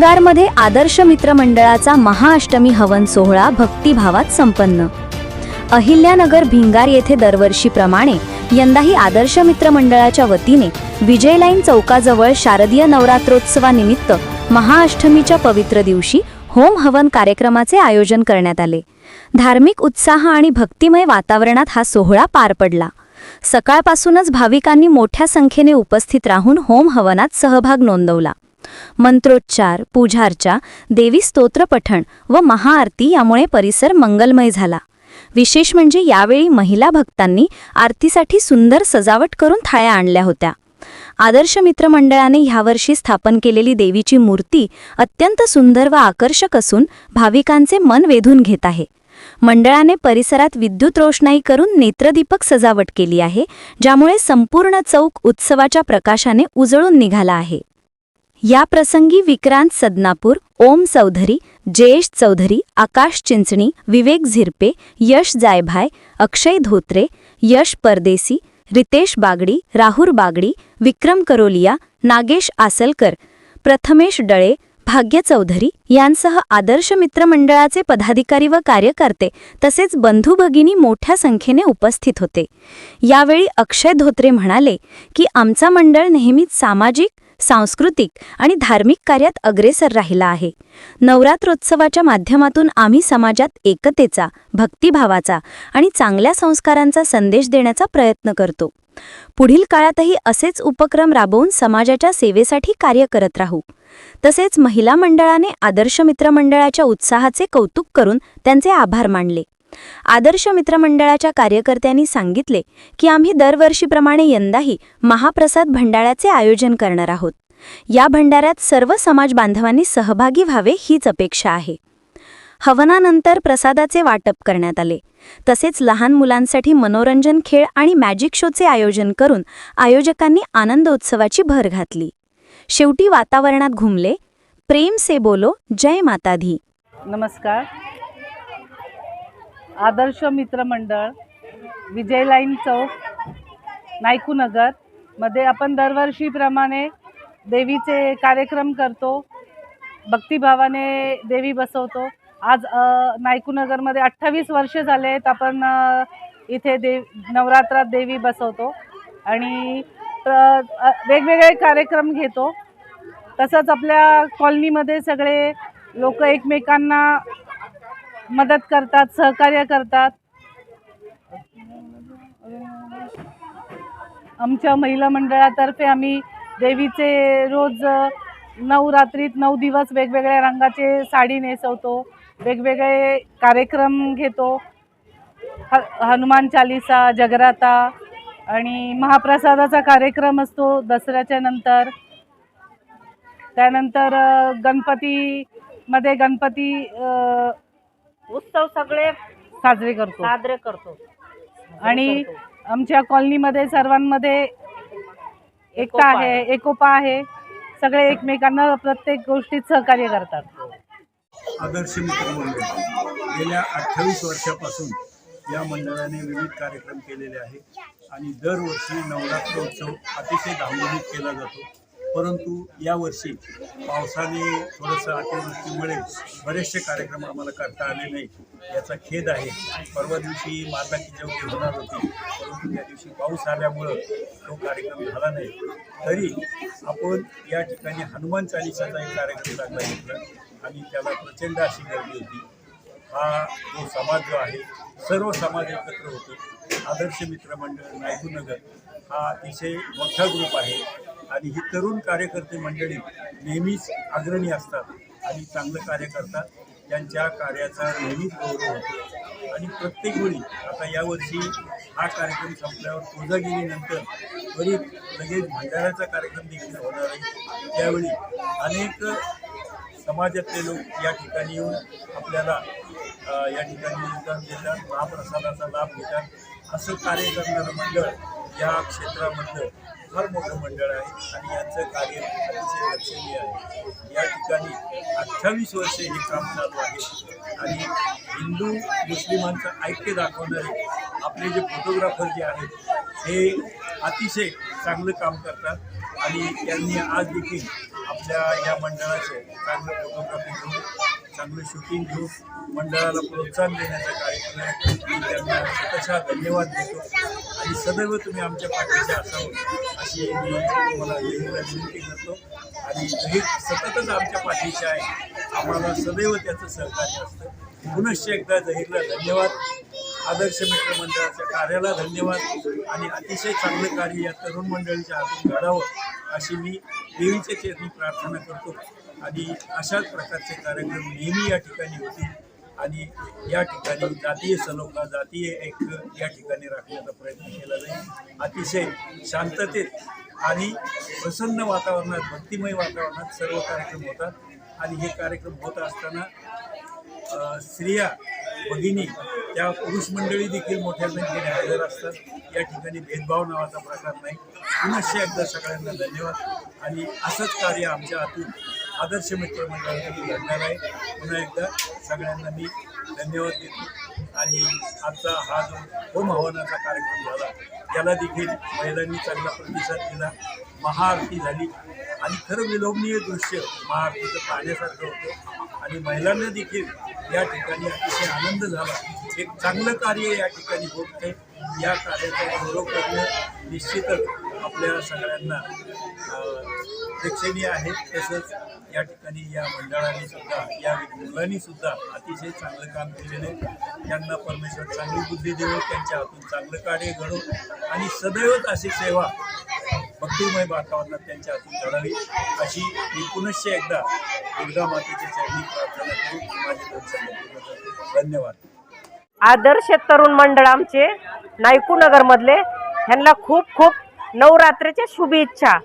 भिंगारमध्ये आदर्श मित्र मंडळाचा महाअष्टमी हवन सोहळा भक्तिभावात संपन्न. अहिल्यानगर भिंगार येथे दरवर्षीप्रमाणे यंदाही आदर्श मित्र मंडळाच्या वतीने विजय लाईन चौकाजवळ शारदीय नवरात्रोत्सवानिमित्त महाअष्टमीच्या पवित्र दिवशी होम हवन कार्यक्रमाचे आयोजन करण्यात आले. धार्मिक उत्साह आणि भक्तिमय वातावरणात हा सोहळा पार पडला. सकाळपासूनच भाविकांनी मोठ्या संख्येने उपस्थित राहून होम हवनात सहभाग नोंदवला. मंत्रोच्चार पूजार्चा देवी स्तोत्रपठण व महाआरती यामुळे परिसर मंगलमय झाला. विशेष म्हणजे यावेळी महिला भक्तांनी आरतीसाठी सुंदर सजावट करून थाळ्या आणल्या होत्या. आदर्श मित्रमंडळाने ह्यावर्षी स्थापन केलेली देवीची मूर्ती अत्यंत सुंदर व आकर्षक असून भाविकांचे मन वेधून घेत आहे. मंडळाने परिसरात विद्युत रोषणाई करून नेत्रदीपक सजावट केली आहे ज्यामुळे संपूर्ण चौक उत्सवाच्या प्रकाशाने उजळून निघाला आहे. या प्रसंगी विक्रांत सदनापूर ओम चौधरी जयेश चौधरी आकाश चिंचणी विवेक झिरपे यश जायभाय अक्षय धोत्रे यश परदेसी रितेश बागडी राहुल बागडी विक्रम करोलिया नागेश आसलकर प्रथमेश डळे भाग्य चौधरी यांसह आदर्श मित्रमंडळाचे पदाधिकारी व कार्यकर्ते तसेच बंधू भगिनी मोठ्या संख्येने उपस्थित होते. यावेळी अक्षय धोत्रे म्हणाले की आमचा मंडळ नेहमीच सामाजिक सांस्कृतिक आणि धार्मिक कार्यात अग्रेसर राहिला आहे. नवरात्रोत्सवाच्या माध्यमातून आम्ही समाजात एकतेचा भक्तिभावाचा आणि चांगल्या संस्कारांचा संदेश देण्याचा प्रयत्न करतो. पुढील काळातही असेच उपक्रम राबवून समाजाच्या सेवेसाठी कार्य करत राहू. तसेच महिला मंडळाने आदर्श मित्र मंडळाच्या उत्साहाचे कौतुक करून त्यांचे आभार मानले. आदर्श मित्रमंडळाच्या कार्यकर्त्यांनी सांगितले की आम्ही दरवर्षीप्रमाणे यंदाही महाप्रसाद भंडाऱ्याचे आयोजन करणार आहोत. या भंडाऱ्यात सर्व समाज बांधवांनी सहभागी व्हावे हीच अपेक्षा आहे. हवनानंतर प्रसादाचे वाटप करण्यात आले. तसेच लहान मुलांसाठी मनोरंजन खेळ आणि मॅजिक शोचे आयोजन करून आयोजकांनी आनंदोत्सवाची भर घातली. शेवटी वातावरणात घुमले. प्रेम से बोलो जय माता धी नमस्कार. आदर्श मित्रमंडळ विजय लाईन चौक नायकूनगरमध्ये आपण दरवर्षीप्रमाणे देवीचे कार्यक्रम करतो. भक्तिभावाने देवी बसवतो. आज नायकूनगरमध्ये अठ्ठावीस वर्ष झाले आहेत आपण इथे देव नवरात्रात देवी बसवतो. आणि प्र- वेगवेगळे कार्यक्रम घेतो. तसंच आपल्या कॉलनीमध्ये सगळे लोक एकमेकांना मदत करतात सहकार्य करतात. आमच्या महिला मंडळातर्फे आम्ही देवीचे रोज नऊ रात्रीत नऊ दिवस वेगवेगळ्या रंगाचे साडी नेसवतो वेगवेगळे कार्यक्रम घेतो. ह हनुमान चालिसा जगराता आणि महाप्रसादाचा कार्यक्रम असतो दसऱ्याच्या नंतर. त्यानंतर गणपतीमध्ये गणपती उत्सव सगळे साजरे करतो. साजरे करतो. आणि आमच्या कॉलनीमध्ये सर्वांमध्ये एकता एकोपा आहे एकोपा आहे. सगळे एकमेकांना प्रत्येक गोष्टीत सहकार्य करतात. आदर्श मित्र मंडळ गेल्या अठ्ठावीस वर्षापासून या मंडळाने विविध कार्यक्रम केलेले आहेत आणि दरवर्षी नवरात्रोत्सव अतिशय धामधूमीत केला जातो. परंतु यावर्षी पावसाने थोडंसं अतिवृष्टीमुळे बरेचसे कार्यक्रम आम्हाला करता आले नाही. याचा खेद आहे. परवा दिवशी माताची जेवढी होणार होती परंतु त्या दिवशी पाऊस आल्यामुळं तो कार्यक्रम झाला नाही. तरी आपण या ठिकाणी हनुमान चालिसाचा एक कार्यक्रम चांगला घेतला आणि त्याला प्रचंड अशी गर्दी होती. हा जो समाज जो आहे सर्व समाज एकत्र होतो. आदर्श मित्र मंडळ नायडूनगर हा अतिशय मोठा ग्रुप आहे. आणि ही तरुण कार्यकर्ते मंडळी नेहमीच अग्रणी असतात आणि चांगलं कार्य करतात. त्यांच्या कार्याचा नेहमीच गौरव होतो. आणि प्रत्येक वेळी आता यावर्षी हा कार्यक्रम संपल्यावर कोजागिरीनंतर त्वरित लगेच भंडाऱ्याचा कार्यक्रम देखील होणार आहे. त्यावेळी अनेक समाजातले लोक या ठिकाणी येऊन आपल्याला या ठिकाणी योगदान देतात महाप्रसादाचा लाभ घेतात. असं कार्य करणारं मंडळ या क्षेत्रामधलं फार मोठं मंडळ आहे आणि यांचं कार्य अतिशय लक्षणीय आहे. या ठिकाणी अठ्ठावीस वर्षे हे काम चालू आहे. आणि हिंदू मुस्लिमांचं ऐक्य दाखवणारे आपले जे फोटोग्राफर जे आहेत हे अतिशय चांगलं काम करतात. आणि त्यांनी आज देखील आपल्या या मंडळाचे चांगलं फोटोग्राफी घेऊ चांगलं शूटिंग घेऊ मंडळाला प्रोत्साहन देण्याचा कार्यक्रम आहे मी त्यांना स्वतःचा धन्यवाद देतो. आणि सदैव तुम्ही आमच्या पाठीचे असावं अशी मी तुम्हाला नेहमीला विनंती करतो. आणि हे सततच आमच्या पाठीचे आहे. आम्हाला सदैव त्याचं सहकार्य असतं. पुनश्च एकदा जहीरला धन्यवाद. आदर्श मित्र मंडळाच्या कार्याला धन्यवाद. आणि अतिशय चांगलं कार्य या तरुण मंडळीच्या हातून घडावं अशी मी देवीच्या मी प्रार्थना करतो आणि अशाच प्रकारचे कार्यक्रम नेहमी या ठिकाणी होतील आणि या ठिकाणी जातीय सलोखा जातीय एक या ठिकाणी राखण्याचा प्रयत्न केला जाईल. अतिशय शांततेत आणि प्रसन्न वातावरणात भक्तिमय वातावरणात सर्व कार्यक्रम होतात. आणि हे कार्यक्रम होत असताना स्त्रिया भगिनी त्या पुरुष मंडळी देखील मोठ्या संख्येने हजर असतात. या ठिकाणी भेदभाव नावाचा प्रकार नाही. पुन्हाशी एकदा सगळ्यांना धन्यवाद. आणि असंच कार्य आमच्या हातून आदर्श मित्र घडणार आहे. पुन्हा एकदा सगळ्यांना मी धन्यवाद देतो. आणि आजचा हा जो होम हवनाचा कार्यक्रम झाला त्याला देखील महिलांनी चांगला प्रतिसाद दिला. महाआरती झाली. आणि खरं विलोभनीय दृश्य महाआरतीचं पाहण्यासारखं होतं. आणि महिलांना देखील या ठिकाणी अतिशय आनंद झाला. एक चांगलं कार्य या ठिकाणी होत आहे या कार्याचा गौरव करणं निश्चितच आपल्या सगळ्यांना प्रेक्षणीय आहे. तसंच या ठिकाणी या मंडळाने सुद्धा या मुलांनी सुद्धा अतिशय चांगलं काम केलेलं आहे. त्यांना परमेश्वर चांगली बुद्धी देऊन त्यांच्या हातून चांगलं कार्य घडो आणि सदैवच अशी सेवा भक्तिमय वातावरणात त्यांच्या हातून घडावी अशी मी पुनश्च एकदा दुर्गा मातेची चरणी प्रार्थना करून माझे दोन धन्यवाद. आदर्श तरुण मंडळ आमचे नायकूनगर मधले ह्यांना खूप खूप नवरात्रीच्या शुभेच्छा.